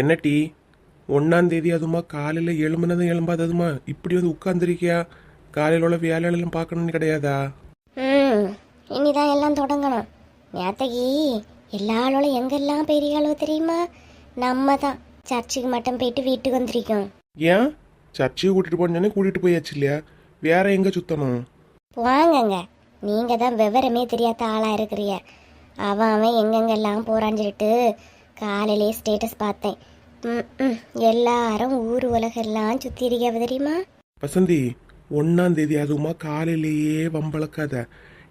என்ன டீ ஒன்னாம் தேதி அதுமா காலையில் எழும்புனதும் எழும்பாததுமா? இப்படி வந்து உட்காந்துருக்கியா காலையில் உள்ள வேலையெல்லாம் பார்க்கணும்னு கிடையாதா? ம் இனிதான் எல்லாம் தொடங்கணும். நேத்தகி எல்லாரோட எங்கெல்லாம் பெரிய அளவு தெரியுமா? நம்ம தான் சர்ச்சுக்கு மட்டும் போயிட்டு வீட்டுக்கு வந்திருக்கோம். ஏன்? சர்ச்சையை கூட்டிட்டு போனே கூட்டிட்டு போயாச்சு இல்லையா? வேற எங்க சுத்தணும்? வாங்கங்க நீங்க தான் விவரமே தெரியாத ஆளா இருக்கிறிய அவன் அவன் எங்கெங்கெல்லாம் போறான்னு சொல்லிட்டு காலையிலே ஸ்டேட்டஸ் பார்த்தேன். ம், எல்லாரும் ஊர் உலகெல்லாம் சுத்தி இருக்க தெரியுமா? வசந்தி ஒன்னாம் தேதி அதுமா காலையிலேயே வம்பளக்காத.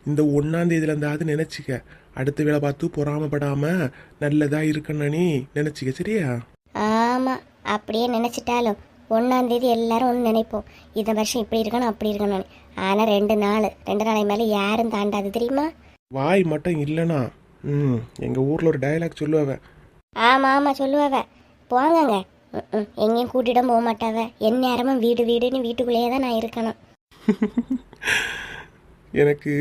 இந்த ஒன்னாம் தேதியில இருந்தாவது நினைச்சுக்க. அடுத்த வேலை பார்த்து பொறாமப்படாம நல்லதா இருக்கணும்னு நினைச்சுக்க சரியா? ஆமா. அப்படியே நினைச்சிட்டாலும் ஒன்னாம் தேதி எல்லாரும் ஒன்று நினைப்போம். இந்த வருஷம் இப்படி இருக்கணும் அப்படி இருக்கணும் ஆனா ரெண்டு நாள் ரெண்டு நாளை மேல யாரும் தாண்டாது தெரியுமா? வாய் மட்டும் இல்லைனா ம் எங்க ஊர்ல ஒரு டயலாக் சொல்லுவ. ஆமா ஆமா சொல்லுவாவ. போங்கங்க. ம், எங்கேயும் கூட்டிடம் போக மாட்டாவ என் நேரமும் வீடு வீடுன்னு வீட்டுக்குள்ளேயே தான் நான் இருக்கணும். எனக்கு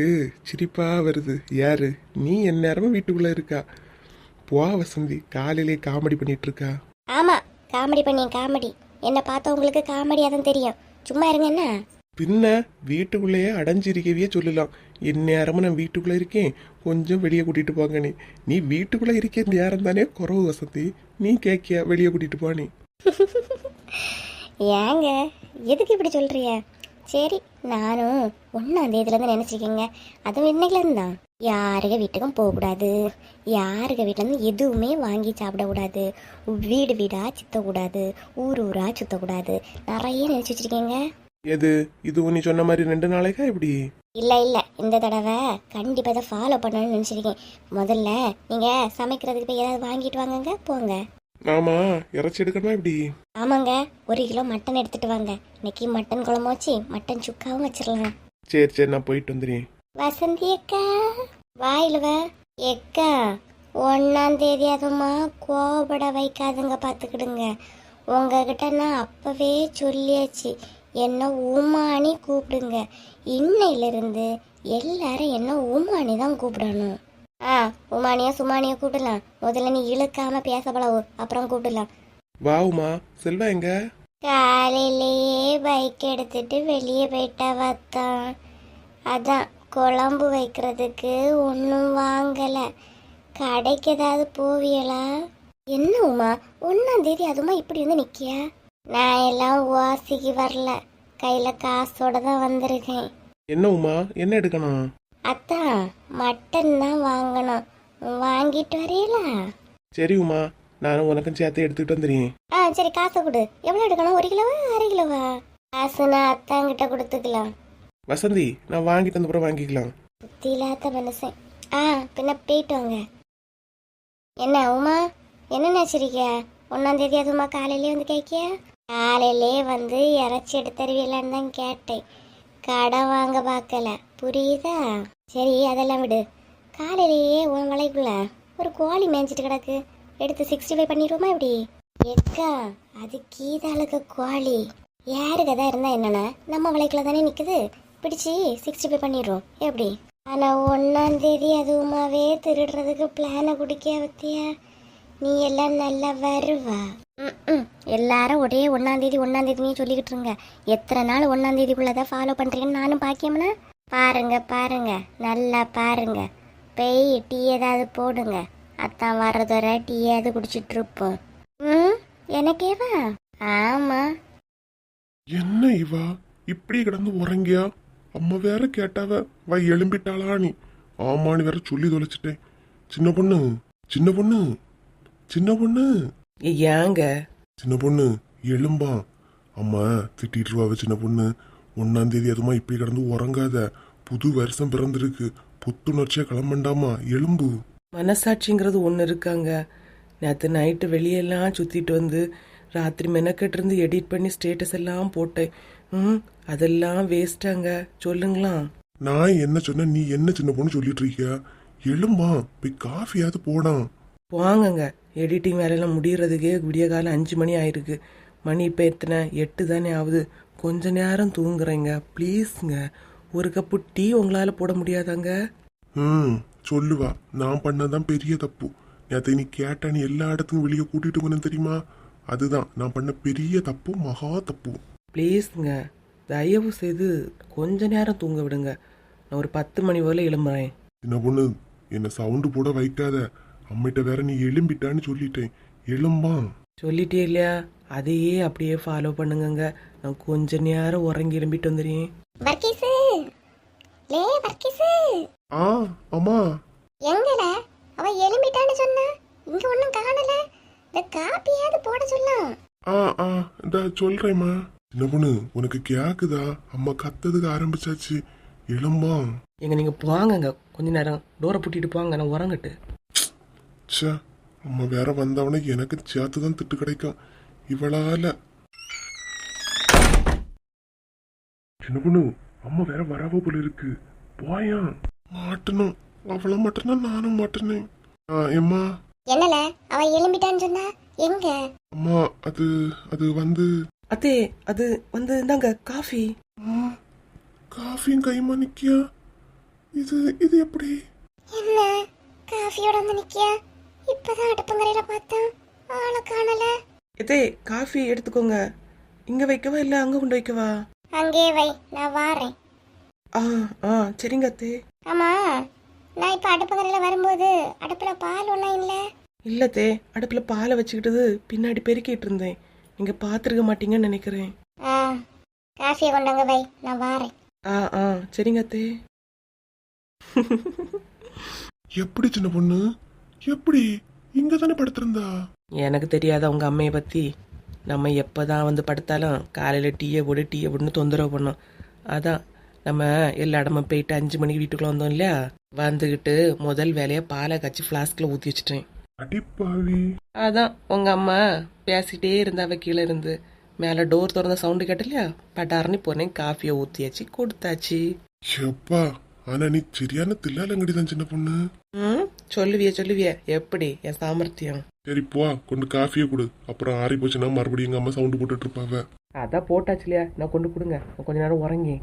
சிரிப்பா வருது. யாரு? நீ என் நேரமும் வீட்டுக்குள்ள இருக்கா? போ வசந்தி. காலையிலே காமெடி பண்ணிட்டு இருக்கா ஆமா காமெடி பண்ணி காமெடி. என்ன பார்த்தா உங்களுக்கு காமெடியாக தான் தெரியும். சும்மா இருங்க என்ன? பின்ன வீட்டுக்குள்ளேயே அடைஞ்சிருக்கவே சொல்லலாம். என் நேரமும் நான் வீட்டுக்குள்ளே இருக்கேன். கொஞ்சம் வெளியே கூட்டிட்டு போங்க நீ. நீ வீட்டுக்குள்ள இருக்க நேரம் தானே? குறவு வசதி நீ கேக்கியா? வெளியே கூட்டிட்டு போனி ஏங்க எதுக்கு இப்படி சொல்றிய சரி நானும் ஒன்றாம் தேதியிலேருந்து நினச்சிக்கோங்க அதுவும் இன்னைக்குலேருந்து தான் யாருக வீட்டுக்கும் போகக்கூடாது யாருக வீட்டிலேருந்து எதுவுமே வாங்கி சாப்பிடக்கூடாது வீடு வீடாக சுற்றக்கூடாது ஊர் ஊராக சுற்றக்கூடாது நிறைய நினச்சி வச்சிருக்கீங்க. எது? இது நீ சொன்ன மாதிரி ரெண்டு நாளைக்கா இப்படி? இல்லை இல்லை. இந்த தடவை கண்டிப்பாக இதை ஃபாலோ பண்ணணும்னு நினச்சிருக்கேன். முதல்ல நீங்கள் சமைக்கிறதுக்கு போய் ஏதாவது வாங்கிட்டு வாங்கங்க போங்க. ஆமா. இறைச்சி எடுக்கணுமா இப்படி? ஆமாங்க. ஒரு கிலோ மட்டன் எடுத்துட்டு வாங்க. இன்னைக்கு மட்டன் குழம்பு வச்சு மட்டன் சுக்காவும் வச்சிடலாம். சரி சரி. நான் போயிட்டு வந்துடுறேன். வசந்தி அக்கா. வாயிலுவ எக்கா ஒன்னாம் தேதி அதுமா கோபப்பட வைக்காதுங்க பார்த்துக்கிடுங்க உங்ககிட்ட நான் அப்பவே சொல்லியாச்சு. என்ன உமானி கூப்பிடுங்க. இன்னையிலிருந்து எல்லாரும் என்ன உமானி தான் கூப்பிடணும். ஆ உமானியா சுமானியா கூப்பிடலாம். முதல்ல நீ இழுக்காம பேச பழகு அப்புறம் கூப்பிடலாம். வா உமா செல்வா எங்க? காலையிலேயே பைக் எடுத்துட்டு வெளியே போயிட்டா வத்தான். அதான் குழம்பு வைக்கிறதுக்கு ஒன்றும் வாங்கலை. கடைக்கு ஏதாவது போவியலா? என்ன உமா ஒன்றாம் தேதி அதுமா இப்படி வந்து நிற்கியா நான் எல்லாம் வாசிக்கு வரல. கையில் காசோட தான் வந்திருக்கேன். என்ன உமா? என்ன எடுக்கணும்? அத்தான் மட்டன் தான் வாங்கணும். வாங்கிட்டு வரீங்களா சரி உமா நானும் உனக்கும் சேர்த்து எடுத்துக்கிட்டு வந்துடுறேன். ஆ சரி காசை கொடு. எவ்வளோ எடுக்கணும்? ஒரு கிலோவா அரை கிலோவா? காசு நான் அத்தாங்கிட்ட கொடுத்துக்கலாம். வசந்தி நான் வாங்கிட்டு வந்த அப்புறம் வாங்கிக்கலாம். புத்தி இல்லாத மனுஷன். ஆ பின்ன போயிட்டு வாங்க. என்ன உமா என்ன நினச்சிருக்க ஒன்றாம் தேதி அதுமா காலையிலே வந்து கேட்கியா? காலையிலே வந்து இறச்சி எடுத்தருவியலான்னு தான் கேட்டேன். கடை வாங்க பார்க்கல. புரியுதா? சரி அதெல்லாம் விடு. காலையிலேயே உன் வலைக்குள்ள ஒரு கோழி மேய்ஞ்சிட்டு கிடக்கு. எடுத்து சிக்ஸ்டி ஃபைவ் பண்ணிடுவோமா இப்படி எக்கா அது கீதாளுக்கு கோழி. யாருக்கு எதா இருந்தால் என்னன்னா? நம்ம வலைக்குள்ள தானே நிற்குது பிடிச்சி சிக்ஸ்டி ஃபைவ் பண்ணிடுறோம். எப்படி? ஆனால் ஒன்றாந்தேதி அதுவுமாவே திருடுறதுக்கு பிளானை குடிக்க வத்தியா? நீ எல்லாம் நல்லா வருவா. ம்ம். எல்லாரும் ஒரே ஒன்னாம் தேதி ஒன்னாம் தேதினே சொல்லிக்கிட்டு இருங்க. எத்தனை நாள் ஒன்னாம் தேதிக்குள்ளதான் ஃபாலோ பண்றீங்கன்னு நானும் பாக்கியம்னா? பாருங்க பாருங்க. நல்லா பாருங்க. பெய் டீ ஏதாவது போடுங்க. அத்தான் வர்றது வர டீ ஏதாவது குடிச்சிட்டு இருப்போம். ம்? எனக்கேவா ஆமா. என்ன இவா? இப்படி கிடந்து உறங்கியா? அம்மா வேற கேட்டாவ வா எழும்பிட்டாளா நீ. ஆமான்னு வேற சொல்லி தொலைச்சிட்டேன். சின்ன பொண்ணு சின்ன பொண்ணு. சின்ன பொண்ணு? ஏங்க. சின்ன பொண்ணு எழும்பா அம்மா திட்டிட்டு இருவாவ சின்ன பொண்ணு. ஒன்னாம் தேதி அதுமா இப்படி கிடந்து உறங்காத. புது வருஷம் பிறந்திருக்கு. புத்துணர்ச்சியா கிளம்பண்டாமா? எலும்பு. மனசாட்சிங்கிறது ஒன்று இருக்காங்க. நேற்று நைட்டு வெளியெல்லாம் சுற்றிட்டு வந்து ராத்திரி மெனக்கெட்டு இருந்து எடிட் பண்ணி ஸ்டேட்டஸ் எல்லாம் போட்டேன். ம் அதெல்லாம் வேஸ்ட்டாங்க சொல்லுங்களா? நான் என்ன சொன்ன நீ என்ன சின்ன பொண்ணு சொல்லிட்டு இருக்கியா? எழும்பா போய் காஃபியாவது போடாம் வாங்கங்க. எடிட்டிங் வேலையெல்லாம் முடியறதுக்கே விடிய காலம் அஞ்சு மணி ஆயிருக்கு. மணி இப்போ எத்தனை? எட்டு தானே ஆகுது. கொஞ்ச நேரம் தூங்குறேங்க. ப்ளீஸுங்க ஒரு கப்பு டீ உங்களால் போட முடியாதாங்க? ம் சொல்லுவா. நான் பண்ணதான் பெரிய தப்பு. நேற்று நீ கேட்ட நீ எல்லா இடத்துக்கும் வெளியே கூட்டிட்டு போனேன் தெரியுமா? அதுதான். நான் பண்ண பெரிய தப்பு மகா தப்பு. ப்ளீஸுங்க தயவு செய்து கொஞ்ச நேரம் தூங்க விடுங்க. நான் ஒரு பத்து மணி போல எழும்புறேன். சின்ன பொண்ணு? என்ன சவுண்டு போட வைக்காத. அம்மிட்ட வேற நீ எலும்பிட்டான்னு சொல்லிட்டேன். எலும்பா சொல்லிட்டே இல்லையா? அதையே அப்படியே ஃபாலோ பண்ணுங்கங்க. நான் கொஞ்ச நேரம் உறங்கி எழும்பிட்டு வந்துடுறேன். வர்க்கீஸு லே வர்க்கீஸு ஆ அம்மா. எங்கல அவ எலும்பிட்டான்னு சொன்னா இங்க ஒண்ணும் காணல. இந்த காப்பியாவது போட சொல்லலாம் ஆ ஆ இந்த சொல்றேம்மா. சின்ன பொண்ணு உனக்கு கேக்குதா? அம்மா கத்ததுக்கு ஆரம்பிச்சாச்சு. எலும்பா எங்க நீங்க போங்கங்க கொஞ்ச நேரம். டோரை பூட்டிட்டு போங்க. நான் உறங்கட்டு. ச்சே அம்மா வேற வந்தவனே எனக்கு சேர்த்து தான் திட்டு கிடைக்கும். இவளால. சின்ன பொண்ணு அம்மா வேற வரவ போல இருக்கு. போயா. மாட்டணும். அவள மாட்டனா நானும் மாட்டினேன். ஆ எம்மா. என்னல? அவ எலும்பிட்டான்னு சொன்னா எங்க? அம்மா அது அது வந்து. அத்தே அது வந்து இந்தாங்க காஃபி. ஆ, காஃபியும் கைமா நிக்கியா? இது இது எப்படி? என்ன? காஃபியோட வந்து நிக்கியா? இப்பதான் அடுப்பங்கரையில பார்த்தேன். ஆளை காணல. எத்தே காஃபி எடுத்துக்கோங்க. இங்க வைக்கவா இல்ல அங்க கொண்டு வைக்கவா? அங்கே வை நான் வாரேன். ஆ ஆ சரிங்க அத்தே. ஆமா நான் இப்ப அடுப்பங்கரையில வரும்போது அடுப்புல பால் ஒன்றும் இல்ல? இல்லத்தே அடுப்புல பாலை வச்சுக்கிட்டது பின்னாடி பெருக்கிட்டு இருந்தேன். நீங்க பாத்துருக்க மாட்டீங்கன்னு நினைக்கிறேன். ஆ காஃபியை கொண்டாங்க வை நான் வாரேன். ஆ ஆ சரிங்க அத்தே. எப்படி சின்ன பொண்ணு? எப்படி? இங்க தானே படுத்திருந்தா? எனக்கு தெரியாத உங்க அம்மையை பத்தி? நம்ம எப்பதான் வந்து படுத்தாலும் காலையில டீயை போடு டீயை போடுன்னு தொந்தரவு பண்ணோம். அதான் நம்ம எல்லா இடமும் போயிட்டு அஞ்சு மணிக்கு வீட்டுக்குள்ள வந்தோம் இல்லையா? வந்துகிட்டு முதல் வேலையை பாலை காய்ச்சி ஃப்ளாஸ்கில் ஊற்றி வச்சுட்டேன். அடிப்பாவி. அதான் உங்க அம்மா பேசிட்டே இருந்தாவ கீழே இருந்து. மேலே டோர் திறந்த சவுண்டு கேட்டலையா? பட்டார்னு போனேன் காஃபியை ஊற்றியாச்சு கொடுத்தாச்சு. எப்பா ஆனா நீ சரியான தில்லாலங்கடி தான் சின்ன பொண்ணு. ம்? சொல்லுவிய சொல்லுவிய. எப்படி? என் சாமர்த்தியம். சரி போ. கொண்டு காஃபியை கொடு. அப்புறம் ஆறி போச்சுன்னா மறுபடியும் எங்க அம்மா சவுண்டு போட்டுட்டு இருப்பாவ அதான் போட்டாச்சு இல்லையா? நான் கொண்டு கொடுங்க. நான் கொஞ்ச நேரம் உறங்கி.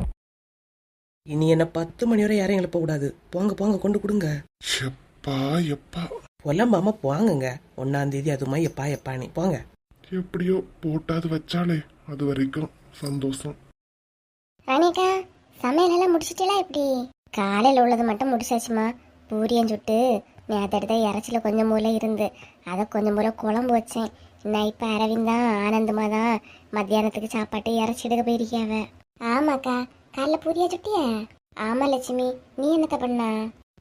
இனி என்ன பத்து மணி வரை யாரையும் எழுப்ப கூடாது. போங்க போங்க கொண்டு கொடுங்க. எப்பா எப்பா. புலம்பாம போங்கங்க. ஒன்னாம் தேதி அதுமா எப்பா எப்பானி போங்க. எப்படியோ போட்டாது வச்சாலே அது வரைக்கும் சந்தோஷம். அனிகா சமையல் எல்லாம் முடிச்சிட்டீங்களா எப்படி? காலையில் உள்ளது மட்டும் முடிச்சாச்சுமா? பூரியம் சுட்டு நேற்று எடுத்த இறைச்சில கொஞ்சம் மூலம் இருந்து. அதை கொஞ்சம் மூலம் குழம்பு வச்சேன். நான் இப்போ அரவிந்தா ஆனந்தமா தான் மத்தியானத்துக்கு சாப்பாட்டு இறைச்சி எடுக்க போயிருக்கியாவ. ஆமாக்கா. காலைல பூரியா சுட்டிய? ஆமா லட்சுமி. நீ என்னத்த பண்ண?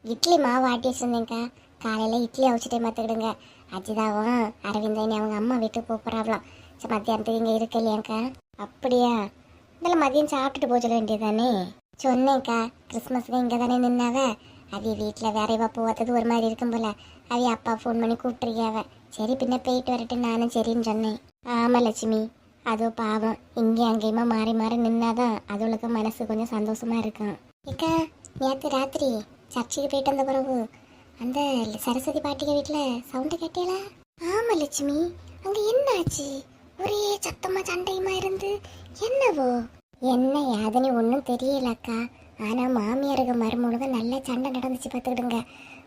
இட்லி மாவு ஆட்டி வச்சிருந்தேங்க்கா காலையில இட்லி அவிச்சிட்டே பார்த்துக்கிடுங்க அஜிதாவும் அரவிந்தன் அவங்க அம்மா வீட்டுக்கு போகிறாங்களாம் சரி மத்தியானத்துக்கு இங்கே இருக்க இல்லையாங்க்கா அப்படியா? இதெல்லாம் மதியம் சாப்பிட்டுட்டு போக சொல்ல வேண்டியதானே சொன்னேன்க்கா. கிறிஸ்மஸ்க்கு இங்கே தானே நின்னாவ. அவி வீட்டில் வேற இவா போகாதது ஒரு மாதிரி இருக்கும் போல. அவி அப்பா ஃபோன் பண்ணி கூப்பிட்டுருக்கியாவ சரி பின்ன போயிட்டு வரட்டு நானும் சரின்னு சொன்னேன். ஆமாம் லட்சுமி. அதோ பாவம். இங்கேயும் அங்கேயுமா மாறி மாறி நின்னாதான் அதுகளுக்கு மனசு கொஞ்சம் சந்தோஷமா இருக்கும் ஏக்கா நேற்று ராத்திரி சர்ச்சுக்கு போயிட்டு வந்த பிறகு அந்த சரஸ்வதி பாட்டிக்கு வீட்டில் சவுண்டு கேட்டீங்களா ஆமாம் லட்சுமி. அங்கே என்ன ஆச்சு ஒரே சத்தமாக சண்டையுமா இருந்து? என்னவோ? என்ன யாதனை ஒன்றும் தெரியலக்கா. ஆனால் மாமியாருக்கு மருமகளுக்கு நல்ல சண்டை நடந்துச்சு பார்த்துக்கிடுங்க.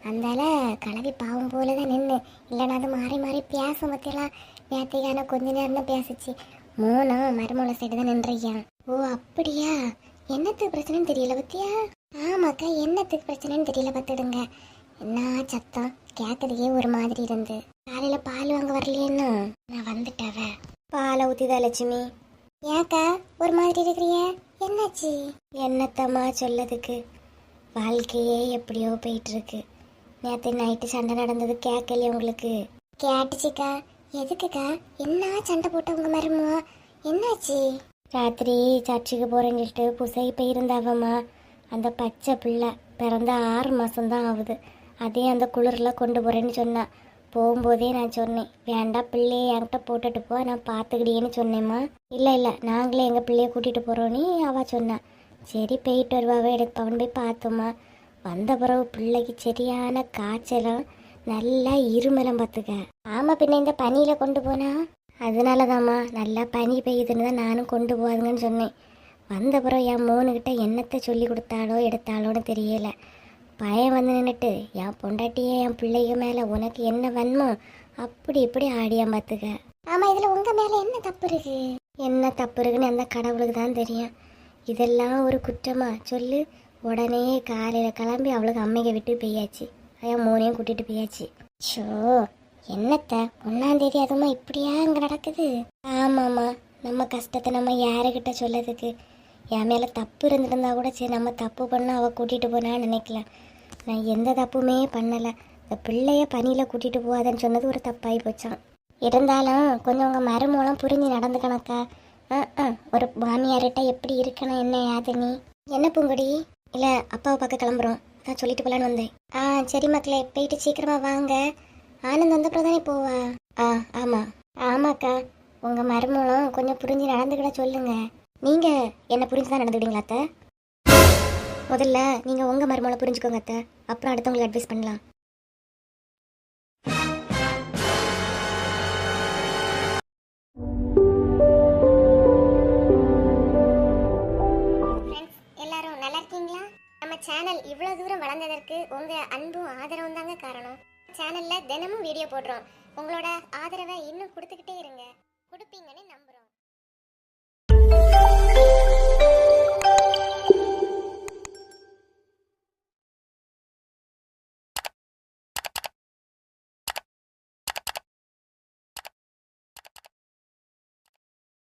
அந்தால கலவி பாவம் போல தான் நின்று இல்லைனா அது மாறி மாறி பேசும் பற்றியெல்லாம் நேற்றுக்கான கொஞ்ச நேரம் தான் பேசுச்சு. மூணும் மருமகளை சைடு தான் நின்றியா ஓ அப்படியா? என்னத்துக்கு பிரச்சனைன்னு தெரியல பத்தியா ஆமாக்கா என்னத்துக்கு பிரச்சனைன்னு தெரியல பார்த்துடுங்க என்ன சத்தம்? கேட்கறதுக்கே ஒரு மாதிரி இருந்து. காலையில பால் வாங்க வரலையேன்னு நான் வந்துட்டவ பாலை ஊத்திதா லட்சுமி. ஏக்கா ஒரு மாதிரி இருக்கிறிய? என்னாச்சு? என்னத்தம்மா சொல்லதுக்கு? வாழ்க்கையே எப்படியோ போயிட்டு இருக்கு நேற்று நைட்டு சண்டை நடந்தது கேட்கலையே உங்களுக்கு? கேட்டுச்சுக்கா. எதுக்குக்கா? என்ன சண்டை போட்ட உங்க மருமோ? என்னாச்சு? ராத்திரி சர்ச்சுக்கு சொல்லிட்டு புசை போயிருந்தாவம்மா அந்த பச்சை பிள்ளை பிறந்த ஆறு மாசம்தான் ஆகுது. அதே அந்த குளிரில் கொண்டு போறேன்னு சொன்னா. போகும்போதே நான் சொன்னேன் வேண்டாம் பிள்ளைய என்கிட்ட போட்டுட்டு போ நான் பார்த்துக்கிடியேன்னு சொன்னேம்மா. இல்லை இல்லை நாங்களே எங்கள் பிள்ளைய கூட்டிகிட்டு போகிறோன்னு அவள் சொன்னான் சரி போயிட்டு வருவாவே எடுத்து பவன் போய் பார்த்தோம்மா வந்த பிறகு பிள்ளைக்கு சரியான காய்ச்சலும் நல்லா இருமலம் பார்த்துக்க. ஆமாம் பின்ன இந்த பனியில் கொண்டு போனா? அதனால தாம்மா நல்லா பனி பெய்யுதுன்னு தான் நானும் கொண்டு போகாதுங்கன்னு சொன்னேன். வந்த பிறகு என் மோனுக்கிட்ட என்னத்தை சொல்லி கொடுத்தாலோ எடுத்தாலோன்னு தெரியலை. பையன் வந்து நின்றுட்டு என் பொண்டாட்டியே என் பிள்ளைங்க மேலே உனக்கு என்ன வன்மோ அப்படி இப்படி ஆடியா பார்த்துக்க ஆமா இதுல உங்க மேல என்ன தப்பு இருக்கு? என்ன தப்பு இருக்குன்னு அந்த கடவுளுக்கு தான் தெரியும். இதெல்லாம் ஒரு குற்றமா? சொல்லு. உடனே காலையில கிளம்பி அவளுக்கு அம்மையை விட்டு பெய்யாச்சு என் மோனையும் கூட்டிட்டு போயாச்சு. ஷோ என்னத்த? ஒன்னாம் தேதி அதுமா இப்படியா அங்க நடக்குது? ஆமாம்மா. நம்ம கஷ்டத்தை நம்ம யாருக்கிட்ட சொல்லதுக்கு என் மேல தப்பு இருந்திருந்தா கூட சரி நம்ம தப்பு பண்ண அவ கூட்டிட்டு போனான்னு நினைக்கலாம். நான் எந்த தப்புமே பண்ணலை. இந்த பிள்ளைய பனியில கூட்டிகிட்டு போகாதன்னு சொன்னது ஒரு தப்பாகி போச்சான் இருந்தாலும் கொஞ்சம் உங்கள் மருமூலம் புரிஞ்சு நடந்துக்கணக்கா ஆ ஆ ஒரு மாமியார்கிட்ட எப்படி இருக்கணும் என்ன யாது நீ என்ன பூங்குடி? இல்லை அப்பாவை பார்க்க கிளம்புறோம். அதான் சொல்லிட்டு போகலான்னு வந்தேன். ஆ சரி மக்களே போயிட்டு சீக்கிரமாக வாங்க. ஆனந்த் வந்த தானே போவா? ஆ ஆமாம் ஆமாக்கா உங்கள் மருமூலம் கொஞ்சம் புரிஞ்சு நடந்துக்கிட சொல்லுங்கள் நீங்கள் என்ன புரிஞ்சு தான் நடந்துக்கிட்டீங்களா அத்தை? முதல்ல நீங்க உங்க மருமலை புரிஞ்சுக்கோங்க அத்தை. அப்புறம் அடுத்தவங்களுக்கு அட்வைஸ் பண்ணலாம். ஃப்ரெண்ட்ஸ் எல்லாரும் நல்லா இருக்கீங்களா? நம்ம சேனல் இவ்வளோ தூரம் வளர்ந்ததற்கு உங்கள் அன்பும் ஆதரவும் தாங்க காரணம். சேனலில் தினமும் வீடியோ போடுறோம். உங்களோட ஆதரவை இன்னும் கொடுத்துக்கிட்டே இருங்க.